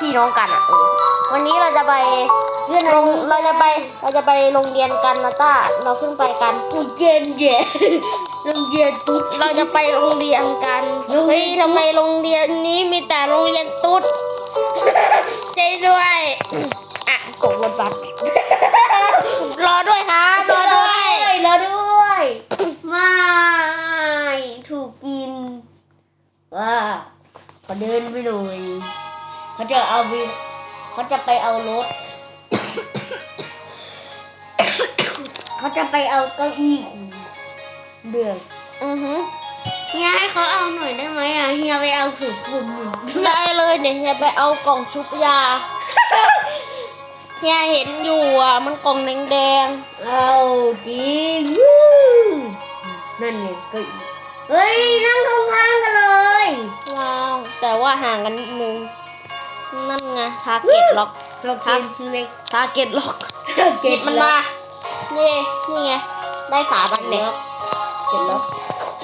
พี่น้องกันอะเออวันนี้เราจะไปเพื่อนโรงเราจะไปเราจะไปโรงเรียนกันนะต้าเราขึ้นไปกันกูเย็นเย็นโรงเรียนตุ๊ดเราจะไปโรงเรียนกันโรงเรีเฮ้ยยนทำไมโรงเรียนนี้มีแต่โรงเรียนตุ๊ดใจด้วยอะกดรถบัสรอด้วยครับรอด้วยรอด้วยไม่ถูกกินว้าเขาเดินไปหน่อย เขาจะเอาไปเขาจะไปเอารถ เขาจะไปเอาเก้าอี้คุณเบื่ออือฮึเฮียให้เขาเอาหน่อยได้ไหมอะเฮียไปเอาถือคุณอยู่ได้เลยเดี๋ยวเฮียไปเอากล่องชุบยาเฮียเห็นอยู่อะ มันกล่องแดงเอาจริงวู้นั่นไงเก้าอี้เฮ้ยนั่งข้างๆกันเลยๆว้าวแต่ว่าห่างกันนิดนึง นั่นไงทาร์เก็ตล็อกเราเกมเล็กทาร์เก็ตล็อกเก็บมันมา นี่นี่ไง ได้สามอันเนี่ยเก็บล็อก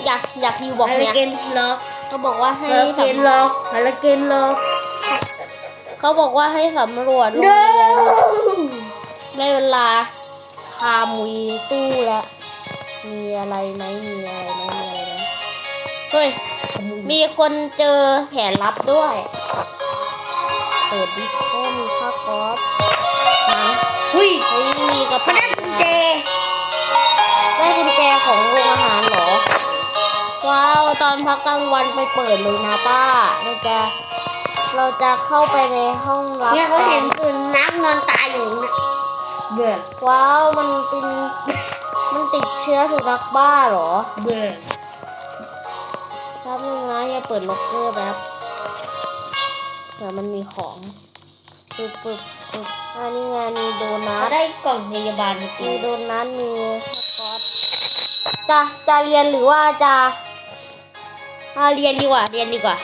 อยากอยากยูบอกฮาราเนี่ยเกนล็อกเขาบอกว่าให้ฮาราเกนสำล็อกฮาราเกนล็อกเขาบอกว่าให้สำรวจโรงเด้เรียนอได้เวลาพามุยตู้แล้วมีอะไรไหมมีอะไรไหมมีอะไรไหมเฮ้ยมีคนเจอแผนลับด้วย เปิดดิโอ้มีผ้าก๊อฟหนังหุ้ยเฮ้ยมีกระเขาเป๋าได้กุญแจได้กุญแจของโรงอาหารเหรอ ว้าวตอนพักกลางวันไปเปิดเลยนะป้าเราจะเราจะเข้าไปในห้องรับเนี่ยเขาเห็นกัคือนักนอนตายอยู่นะเบื่อว้าวมันเป็นมันติดเชื้อสุนัขบ้าเหรอเบื่อครับนึงนะอย่าเปิดล็อกเกอร์แบบ เดี๋ยวมันมีของปึ๊บปึ๊บปึ๊บอันนี้ไงมีโดนัเขาทได้กล่องพยาบาลมาตีมีโดนัทมีสก๊อตจะจะเรียนหรือว่าจะอ่าเรียนดีกว่า เรียนดีกว่า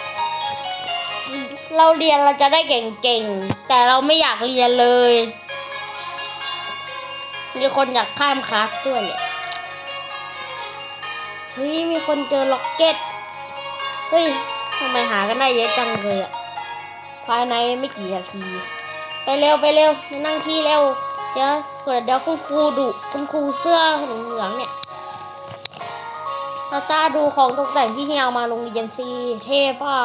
เราเรียนเราจะได้เก่งๆ แต่เราไม่อยากเรียนเลย มีคนอยากข้ามคลาสด้วยเนี่ย เฮ้ย มีคนเจอล็อกเก็ต เฮ้ยทำไมหากันได้เยอะจังเลยอะ ภายในไม่กี่นาที ไปเร็วไปเร็วมานั่งที่เร็วเดี๋ยวเกิดเดี๋ยวคุณครูดุคุณครูเสื้อเหลืองๆเนี่ยตาตาดูของตกแต่งที่เฮียเอามาโรงเรียนซีเท่เปล่า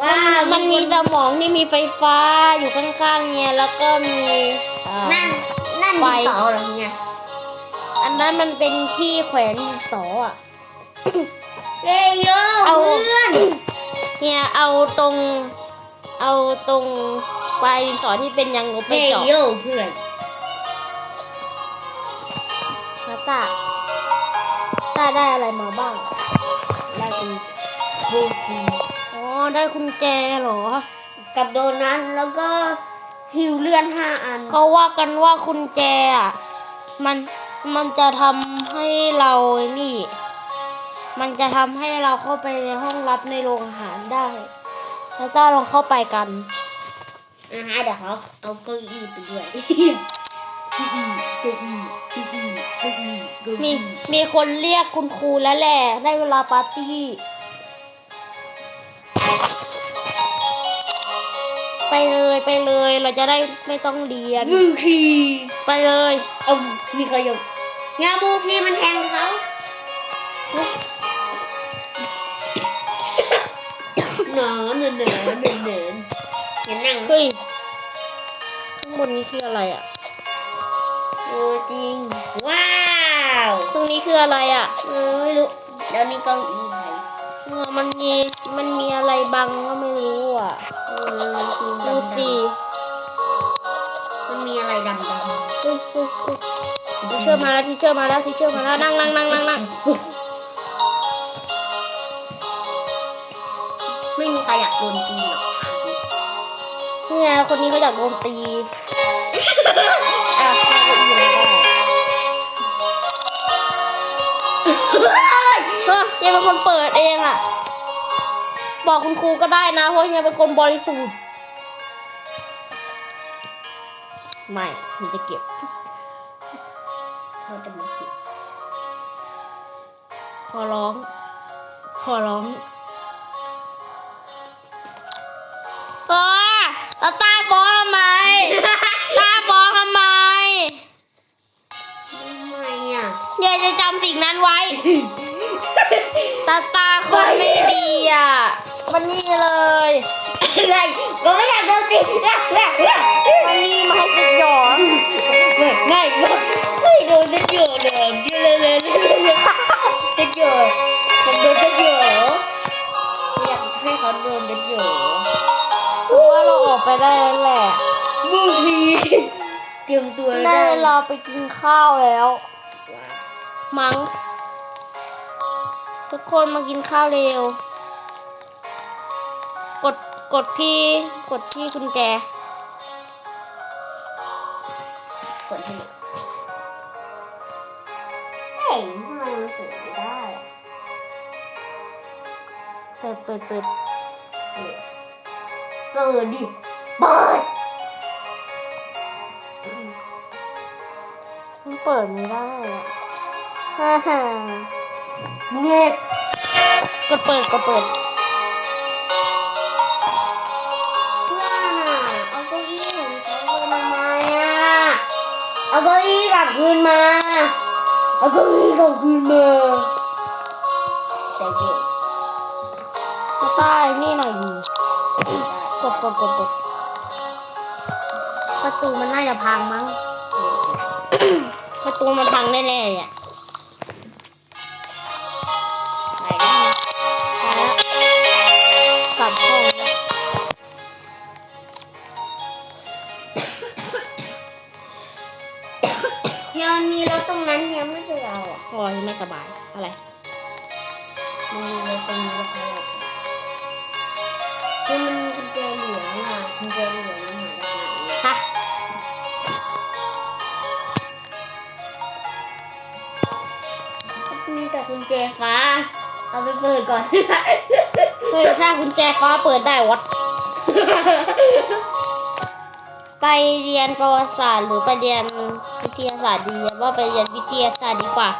ว้ามัมันมีสมองที่มีไฟฟ้าอยู่ข้างๆเนี่ย แล้วก็มีเอ่อนั่นนั่นไฟดินสอเหรอเนี่ยอันนั้นมันเป็นที่แขวนดินสออะเอ้ยโยเอาเพื่อน เนี่ยเอาตรง เอาตรงปลายดินสอที่เป็นยางลบไปเอ้ยเจาะโยเพื่อนตาตาตาได้อะไรมาบ้างได้กุญโบทีอ๋อได้กุญแจเหรอ กับโดนัทแล้วก็หิวเลื่อนห้าอันเขาว่ากันว่ากุญแจอะมันมันจะทำให้เราไอ้นี่ มันจะทำให้เราเข้าไปในห้องลับในโรงอาหารได้แล้วต้าลองเข้าไปกันอ่าฮะเดี๋ยวเขาเอาเก้าอี้ไปด้วยเก้าอี้เก้าอี้เก้าอี้เก้าอี้เก้าอี้เก้ามีอี้มีคนเรียกคุณครูแล้วแหละได้เวลาปาร์ตี้ ไปเลยไปเลยเราจะได้ไม่ต้องเรียนบูคีไปเลยเอามีใครอยู่ยาบูคีมันแทงเขา นหนอนหนอนหนอนหนอนอย่านั่งเฮ้ยข้างบนนี้คืออะไรอะโอ้จริง ว้าวตรงนี้คืออะไรอะเออไม่รู้เดี๋ยวนี้เก้าอี้ใครเออมันมีมันมีอะไรบังก็ไม่รู้อะเออมันคือดูดำๆสิมันมีอะไรดำๆเฮ้ยเฮ้ยเฮ้ยทีเชอร์มาแล้วทีเชอร์มาแล้วทีเชอร์มาแล้วนั่งนั่งนั่งนั่งนั่ง โดนตีหรอกนี่ไงคนนี้เขาอยากโดนตีอะนั่งเก้าอี้ไม่ได้เฮ้ยเฮียเป็นคนเปิดเองอะ บอกคุณครูก็ได้นะเพราะเฮียเป็นคนบริสุทธิ์ไม่เฮีจะเก็บเขาจะมาสิขอร้อง ขอร้อง ตาบอกทำไมทำไมอะยายจะจำสิ่งนั้นไว้ ตาตาคนไม่ดีอะ มันนี่เลยอะไรก็ไม่อยากโดนตีมันนี่มาให้ติดหยองง่ายมากไม่โดนจะเจอเดิมเลยเลยเลยจะเจอมันโดนจะเจออยากให้เขาโดนจะเจอเพราะว่าเราออกไปได้แล้วแหละ บางทีเตรียมตัวได้เวลาไปกินข้าวแล้ว มั้งทุกคนมากินข้าวเร็ว กดกดที่กดที่กุญแจ กดให้หน่อยเอ้ยทำไมมันเปิดไม่ได้อะเปิดเปิดเปิดเออเปิดดิ เปิด เปิดไม่ได้อะฮ่าฮ่าเงียบกดเปิดกดเปิดเพื่อนอะเอาเก้าอี้ของเขาไปทำไมอะเอาเก้าอี้กลับคืนมา เอาเก้าอี้กลับคืนมาใจเย็นใต้นี่หน่อยดีกดกดกดกดประตูมันน่าจะพังมั้ง ประตูมันพังแน่ๆเลยอะไหนนะไปแล้วกลับห้องแล้วเฮียมันมีรถตรงนั้นเฮียไม่เคยเอาอะโอ้ยไม่สบาย อะไรมันมีรถตรงนี้แล้วเขาเอาคือมันมีกุญแจเหลืองอะกุญแจเหลือง ญแจฟ้า เอาไปเปิดก่อนเฮ้ยถ้ากุญแจฟ้าเปิดได้วัด ไปเรียนประวัติศาสตร์หรือไปเรียนวิทยาศาสตร์ดีว่าไปเรียนวิทยาศาสตร์ดีกว่า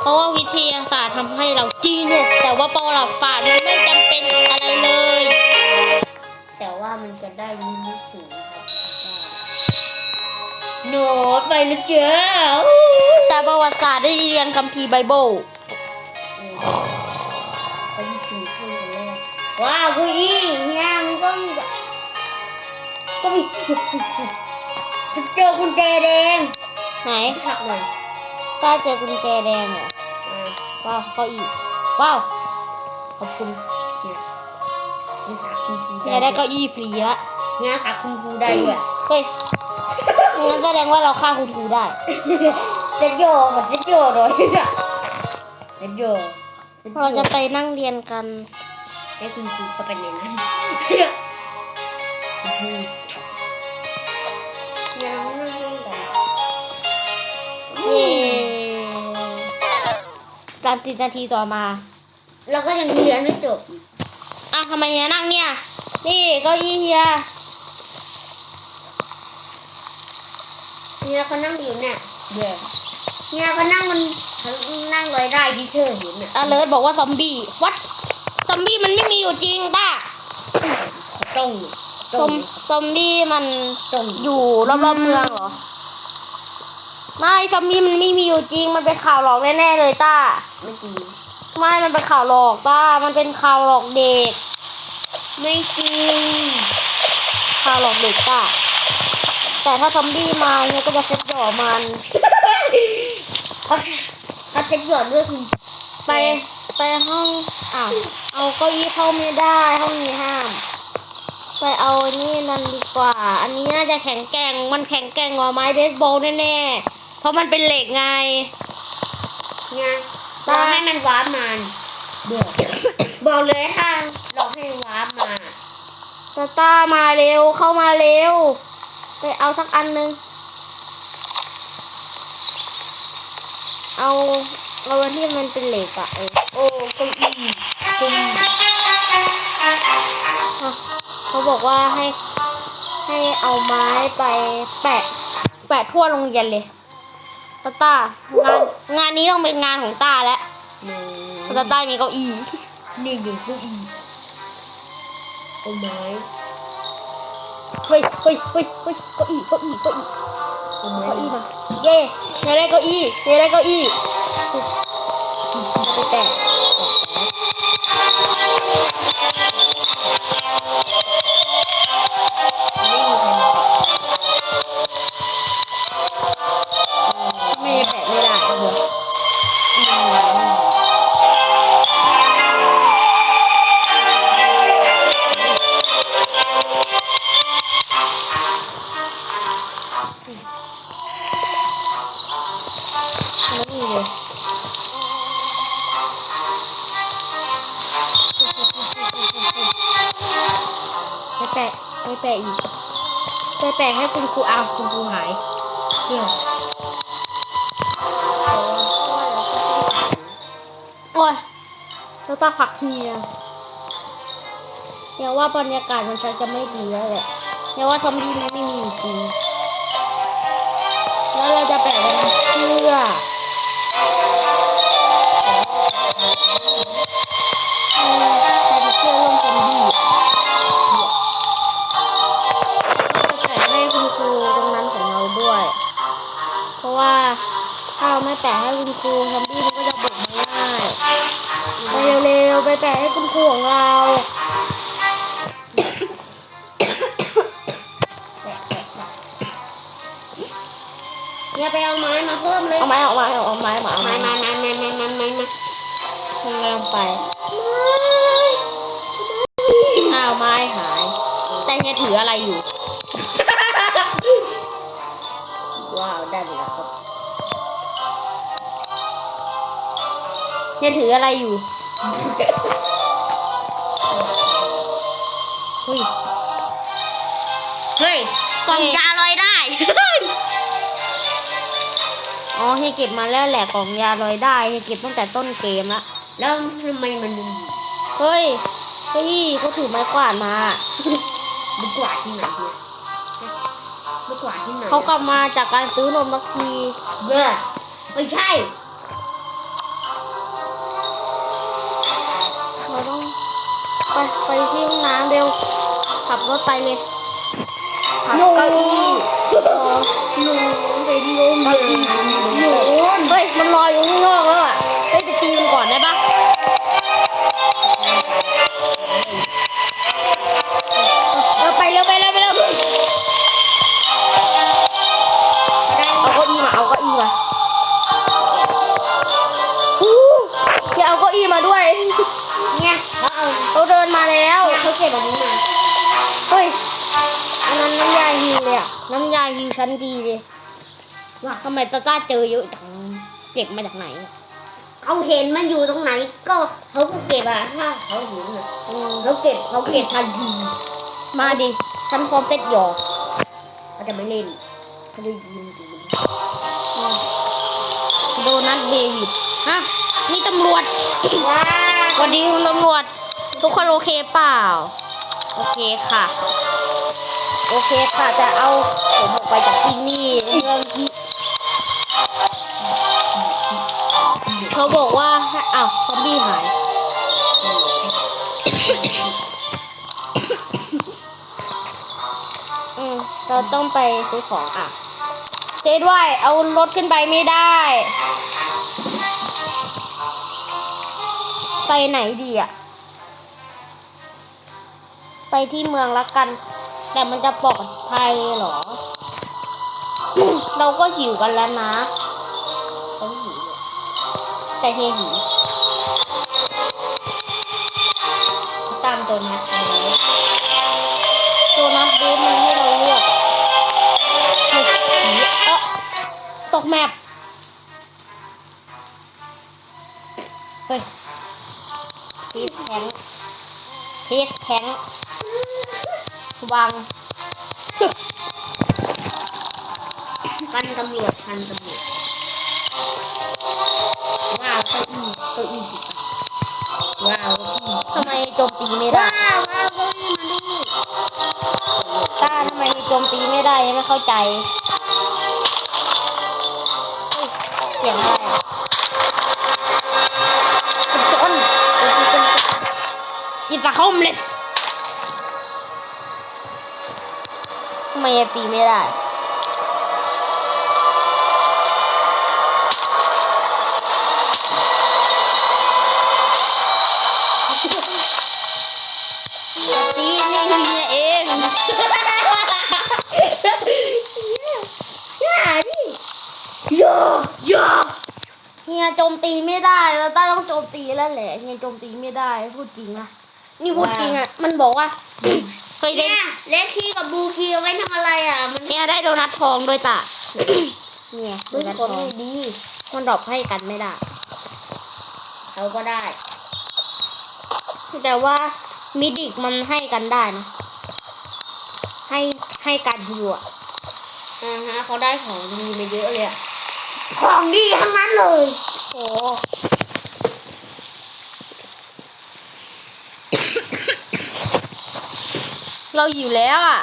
เพราะว่าวิทยาศาสตร์ทำให้เราจีเนสแต่ว่าประวัติศาสตร์มันไม่จำเป็นอะไรเลย แต่ว่ามันจะได้นิดๆถึงครับโน้ตไปนะเจ้าแต่ประวัติศาสตร์ได้เรียนคัมภีร์ไบเบิล ไปที่สี่ทุ่มกันเลยว้าวเกุอีเนี่ยมันก็มีแบบก็มีฉันเจอกุญแจแดงไหนผักหน่อยต้าเจอกุญแจแดงเหรออ่าว้าวเก้าอี้ว้าวขอบคุณเนี่ยนี่ผักคุณครูเนี่ยได้เก้าอี้ฟรีละเนี่ยผักคุณครูได้ด้วยเฮ้ยงั้นแสดงว่าเราฆ่าคุณครูได้จะโยมันจะโยเลยเนี่ยจะโย เราจะไปนั่งเรียนกัน ให้คุณครูเข้าไปในนั้นคุณครูเนี่ยเราไม่นั่งเล่นกันเย้สามสิบนาทีต่อมา เราก็ยังเรียนไม่จบอะทำไมเฮียนั่งเนี่ย นี่เก้าอี้เฮียเนี่ยเขานั่งอยู่เนี่ย เดี๋ยวเนี่ยเขานั่งมัน เขานั่งลอยได้ที่เธอเห็นน่ะอเลิร์บอกว่าซอมบี้ วัด ซอมบี้มันไม่มีอยู่จริงป้าตรงซอมซอมบี้มันตรงอยู่รอบๆเมืองเหรอ ไม่ซอมบี้มันไม่มีอยู่จริง มันเป็นข่าวหลอกแน่ๆเลยต้า ไม่จริงไม่ มันเป็นข่าวหลอกต้า มันเป็นข่าวหลอกเด็ก ไม่จริงข่าวหลอกเด็กต้า แต่ถ้าซอมบี้มาเนี่ยก็จะเซ็ตหย่อมันเขา เขาจะหย่อนด้วยคุณไปไปห้องอ่าวเอาเก้าอี้เข้าไม่ได้ห้องนี้ห้าม ไปเอานี่นั่นดีกว่า อันนี้น่าจะแข็งแกร่งมันแข็งแกร่งกว่าไม้เบสบอลแน่ๆเพราะมันเป็นเหล็กไงเนี่ยเราให้มันวาร์ปมาเบื่อบอกเลยค่ะเราให้วาร์ปมาตาต้ามาเร็วเข้ามาเร็วไปเอาสักอันนึง เอาเอาอันที่มันเป็นเหล็กอะเออโอ้เก้าอี้คุณอะเขาบอกว่าให้ให้เอาไม้ไปแปะ แปะทั่วโรงเรียนเลยตาต้างานงานนี้ต้องเป็นงานของต้าแล้วหนูเพราะตาต้ามีเก้าอี้นี่อยู่เก้าอี้ต้นไม้เฮ้ยเฮ้ยเฮ้ยเฮ้ยเก้าอี้เก้าอี้เก้าอี้ต้นไม้ เก้าอี้มาเย่อยากได้เก้าอี้อยากได้เก้าอี้ไปแตะ แปะไปแปะอีกไปแปะให้คุณครูอ้าคุณครูหายเดี๋ยโอ้ยเราตาผักเฮียอย่าว่าบรรยากาศมันจะไม่ดีแล้วแหละอย่าว่าซอมบี้มันไม่มีจริงแล้วเราจะแปะยังไงเพื่อเออใครจะเชื่อเรื่องซอมบี้้าเราไม่แปะให้คุณครูซอมบี้มันก็จะบุกมาง่ายไปเร็วๆไปแปะให้คุณครูของเราแปะแปะแปะอย่าไปเอาไม้มาเพิ่มเลย เอาไม้เอาไม้เอาไม้มาเอาไม้ไม้ไม้ไม้ไม้ไม้ไม้มันลงไปอ้าวไม้หาย แต่เนี่ยถืออะไรอยู่ ว้าวได้แล้วครับ เนี่ยถืออะไรอยู่เฮ้ยเฮ้ยกล่องยาลอยได้ อ๋อเฮียเก็บมาแล้วแหละกล่องยาลอยได้เฮียเก็บตั้งแต่ต้นเกมละแล้วทำไมมันดึงเฮ้ยเฮ้ยเขาถือไม้กวาดมาดีกว่าที่ไหนเนี่ยดีกว่าที่ไหนเขากลับมาจากการซื้อนมสักทีเบ้อไม่ใช่ ไปไปที่ห้องน้ำเร็ว ขับรถไปเลยขับเก้าอี้เออหนูเป็นลมเก้าอี้หนูเฮ้ยมันลอยอยู่ข้างนอกแล้ว เขาเอาเขาเดินมาแล้วเนี่ยเขาเก็บอันนี้มาเฮ้ยอันนั้นน้ำยาฮิวเลยอะน้ำยาฮิวชั้นดีเลยว่าทำไมตาต้าเจอเยอะจังเจ็บมาจากไหนอะเขาเห็นมันอยู่ตรงไหน ก็เขาก็เก็บอะถ้าเขาเห็นอะอืมเขาเก็บเขาเก็บทันทีมาดิฉันพร้อมเซ็ตหยอกเขาจะไม่เล่นเขาจะยิงดีอืมโดนัทเดวิดฮะนี่ตำรวจว้าสวัสดีคุณตำรวจ ทุกคนโอเคเปล่า โอเคค่ะ โอเคค่ะจะเอาผมออกไปจากที่นี่เรื่องที่เขาบอกว่าให้อ้าวซอมบี้หายอืมเราต้องไปซื้อของอะเจ๊ด้วย เอารถขึ้นไปไม่ได้ ไปไหนดีอะ ไปที่เมืองละกัน แต่มันจะปลอดภัยเหรอ เราก็หิวกันแล้วนะเขาหิวแต่เฮียหิวตามตัวนัดไปตัวนัดเบสมันให้เราเลือกเฮ้ยเออตกแมปเฮ้ยพีสแทงพีสแทง วางพันตำรวจพันตำรวจว้าวเก้าอี้เก้าอี้สิว้าวเก้าอี้ทำไมโจมตีไม่ได้ว้าวว้าวเก้าอี้มาดูต้าทำไมโจมตีไม่ได้ไม่เข้าใจ ไมตีไม่ได้ตีนี่คือเองยอยอเฮียโจมตีไม่ได้แล้วต้าต้องโจมตีแล้วแหละเฮียโจมตีไม่ได้พูดจริงนะนี่พูดจริงอะมันบอกว่า ยเล่นเนี่ยเลดคีกับบูคีเอาไว้ทำอะไรอะ มันเฮียได้โดนัททองด้วยตาเนี่ยโดเป็นนัทคทอนงไม่ดี มันดรอปให้กันไม่ได้เขาก็ได้ แต่ว่ามิดิกมันให้กันได้นะ ให้ให้กันอยู่อะอ่าฮะเขาได้ของดีมาเยอะเลยอะของดีทั้งนั้นเลย โอ้ เราหิวแล้วอะ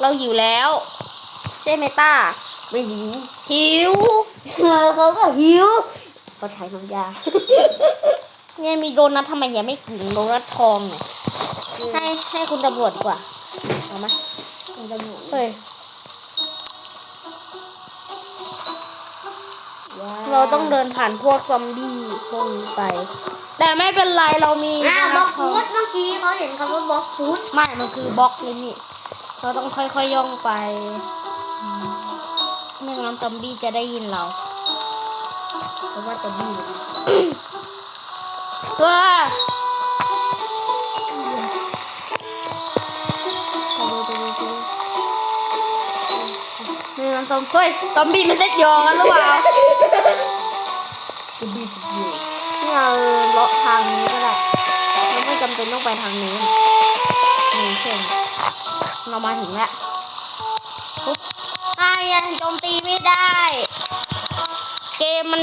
เราหิวแล้ว ใช่ไหมต้าไม่หิวหิวเออเขาก็หิวเขาใช้น้ำยาเนี่ยมีโดนัททำไมยังไม่กินโดนัททองเนี่ยให้ให้คุณตำรวจดีกว่าเอาไหมมันจะหมุนเฮ้ย เราต้องเดินผ่านพวกซอมบี้พวกนี้ไป แต่ไม่เป็นไรเรามีอ่าบล็อกโดฟูนัดททเมื่อกี้เขาเห็นคำว่าบล็อกฟูดองไม่มันคือบล็อกเลยนี่เราต้องค่อยๆย่องไปอืมไม่งั้นซอมบี้จะได้ยินเราเพราะว่าตัวบี้เลยว้า ไม่งั้นซอมเฮ้ยซอมบี้มันเซ็ตยอกันหรือเปล่าตัวบี้ตัวบี้เนี่ยเราเลาะทางนี้ก็ได้เราไม่จำเป็นต้องไปทางนี้นนี่เช่นเรามาถึงแล้วปุ๊บอ้ายยังโจมตีไม่ได้ เกมมัน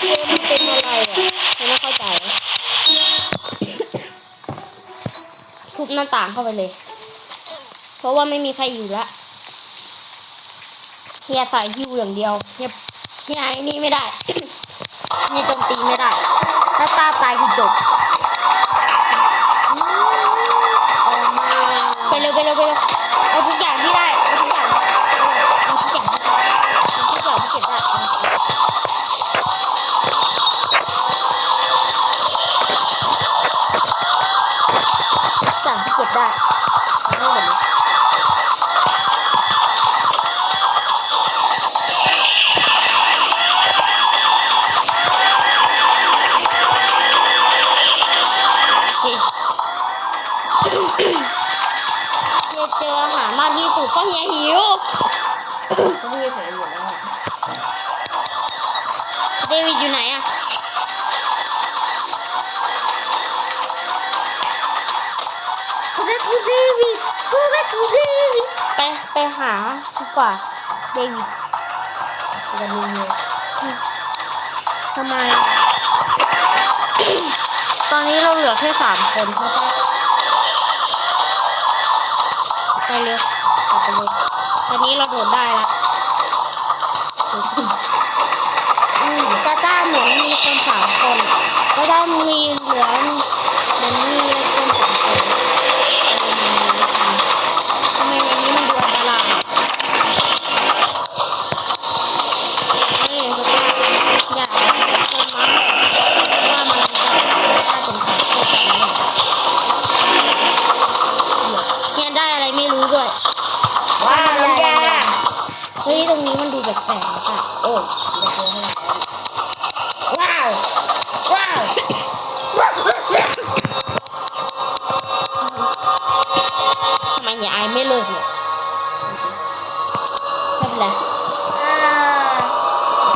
เกมมันเป็นอะไรอะฉันไม่เข้าใจทุบหน้าต่างเข้าไปเลย เพราะว่าไม่มีใครอยู่แล้วเฮียใส่ฮิวอย่างเดียวเฮียเฮียไอ้นี่ไม่ได้เฮียโจมตีไม่ได้ ถ้าตาตายคือจบ ออกมา ไปเร็วไปเร็วไปเร็วเอาทุกอย่างที่ได้เอาทุกอย่างเอาทุกอย่างที่ได้เอาทุกอย่างที่เก็บได้เอาทุกอย่างที่เก็บได้เอาหมดเลยโอเค เฮียเจออาหารมากที่สุดเพราะเฮียหิว เขาบี้หายหมดแล้วอะ เดวิดอยู่ไหนอะ เขาได้กูดีวิดกูได้กูดีวิด ไปไปหาดี กว่าเดวิดกันนี่เลยทำไม ตอนนี้เราเหลือแค่สามคนใช่ปะไปเร็วเอาไปเลยตอนนี้เราโดดได้ละอืมตาต้าเหมือนมีคนสามคนตาต้ามีเหลือเหมือนมีคนสามคนทำไมในนี้มันดูอันตรายอะเฮ้ยตาต้าอย่าคนมั้งว่ามันจะน่าเป็นของพวกนี้เนี่ยได้อะไรไม่รู้ด้วย ว้าวน้ำยา เฮ้ย ตรง นี้มันดูแปลกๆนะค่ะโอ้ไม่เคยให้ว้าว ว้าวทำไมเนี่ยไอายไม่เลิกเนี่ยไม่เป็นไรอ่า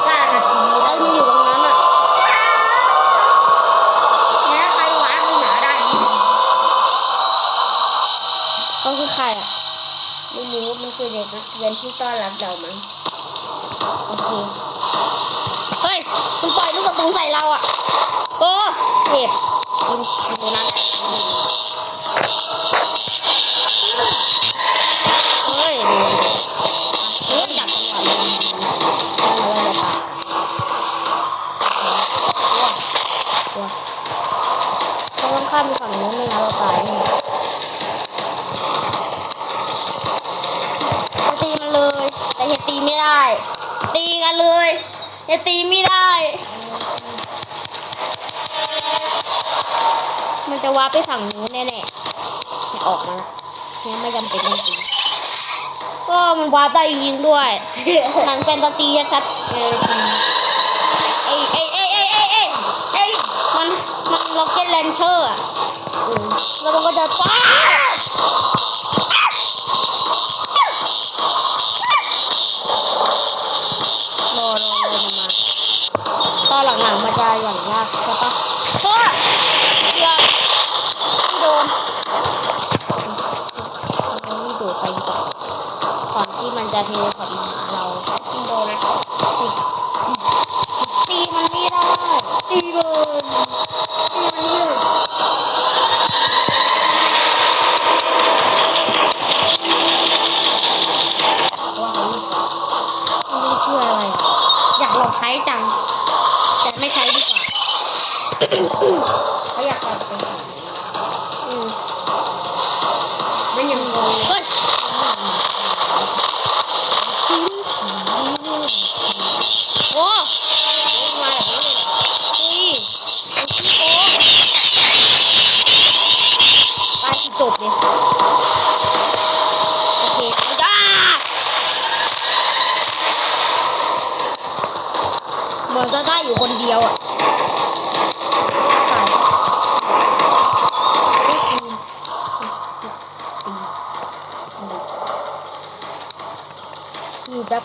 เก้านาทีไอ้มันอยู่ตรงนั้นอะแล้วใครวางหนาได้านนี้ก็คือใครอะไม่รู้มันคือเด็กนักเรียนที่ต้อนรับเรามั้ง โอเคเฮ้ยคุณปล่อยลูกกระสุนใส่เราอะโอ้เจ็บกินกินตรงนั้นเฮ้ยดูเฮ้ยจับจังหวะเลยตัวตัวต้องข้ามไปฝั่งนู้นไม่งั้นเราตายแน่จะตีมันเลย แต่เฮยตีไม่ได้ ตีกันเลยเฮยตีไม่ได้ มันจะวาไปฝั่งนู้นแน่ๆเนี่ยออกมาแล้วเนี่ยไม่จำเป็นต้องตีก็มันวาได้จริงด้วยหนังแฟนตาซีชัดเออจริงๆเอ้ยเอ้ยเอ้ยเอ้ยเอ้ยเอ้ยเอ้มันมันล็อกเก็ตแลนเชอร์อะแล้วมันก็จะป้า ที่มันจะเทเลพอร์ตมาหาเราโดนตีมันไม่ได้ ตีโดนตีมันเลยว่าเขาไม่ได้ช่วยอะไรอะอยากลองใช้จัง แต่ไม่ใช้ดีกว่า เหมือนจะได้อยู่คนเดียวอะตายไม่คืนอยู่แบบ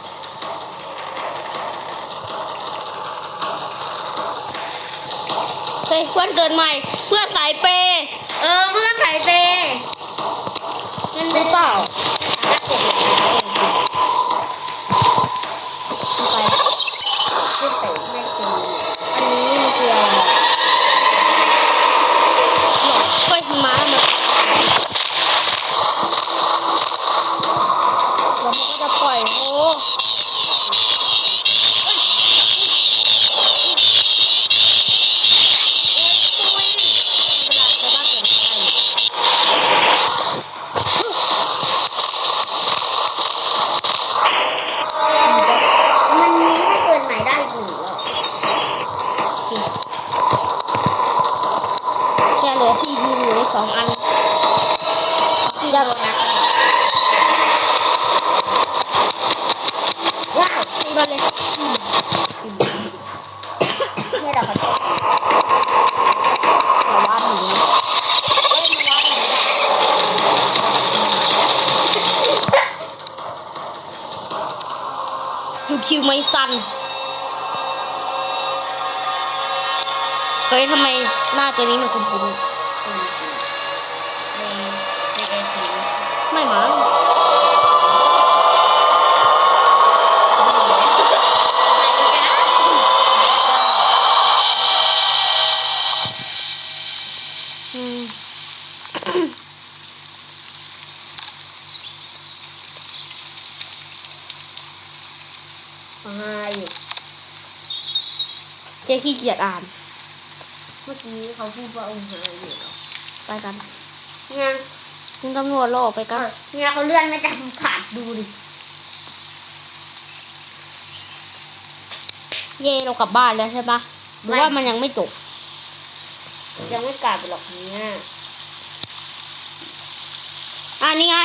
เฮ้ยวันเกิดใหม่ เพื่อสายเปย์เออเพื่อนสายเปย์นั่นหรือเปล่าไป เพื่อนเตะไม่ตี อันนี้มันคืออะไรอะหลอกค่อยม้ามาแล้วมันก็ จะปล่อยโอ้เวลาจะบ้าเกิดอะไร มันมีให้เกินใหม่ได้อีกหนึ่งรอบ แค่เหลือที่ยิงเหลือสองอันที่ได้นะ ว้าว ตีมาเลย ไม่ได้ขอโทษ อย่าว่าหนีเอ้ยมาว่าหนี ดูคิวไม่สั้นเฮ้ยทำไมหน้าตัวนี้มันคุ้นๆ ขี้เกียจอ่าน เมื่อกี้เขาพูดว่าองค์หาอยู่เหรอไปกันเนี่ยคุณตำรวจโลกไปกัน เนี่ยเขาเลื่อนไม่จำขาดดูดิ เย่เรากลับบ้านแล้วใช่ปะหรือว่ามันยังไม่จบ ยังไม่กลับหรอกเนี่ยอ่านี่ไง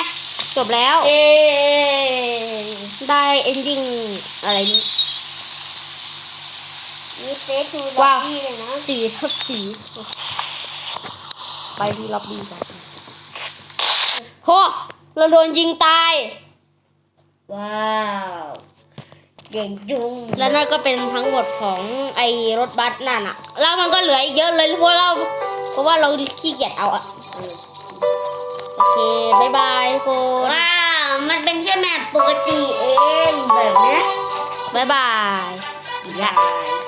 จบแล้ว เอ๊ได้เอนดิ้งอะไรนี่ นี่เฟซทูล็ว้าอวบบี้เลยนะสี่ทับสี่ไปที่ล็อบบี้กันโหเราโดนยิงตาย ว้าวเก่งจุงและนั่นก็เป็นทั้งหมดของไอ้รถบัสนั่นอะแล้วมันก็เหลืออีกเยอะเลยเพราะเราเพราะว่าเราขี้เกียจเอาอะเออโอเคบายบายทุกคนว้าว มันเป็นแค่แมปปกติเองแบบเนี้ยบายบายบ๊ายบาย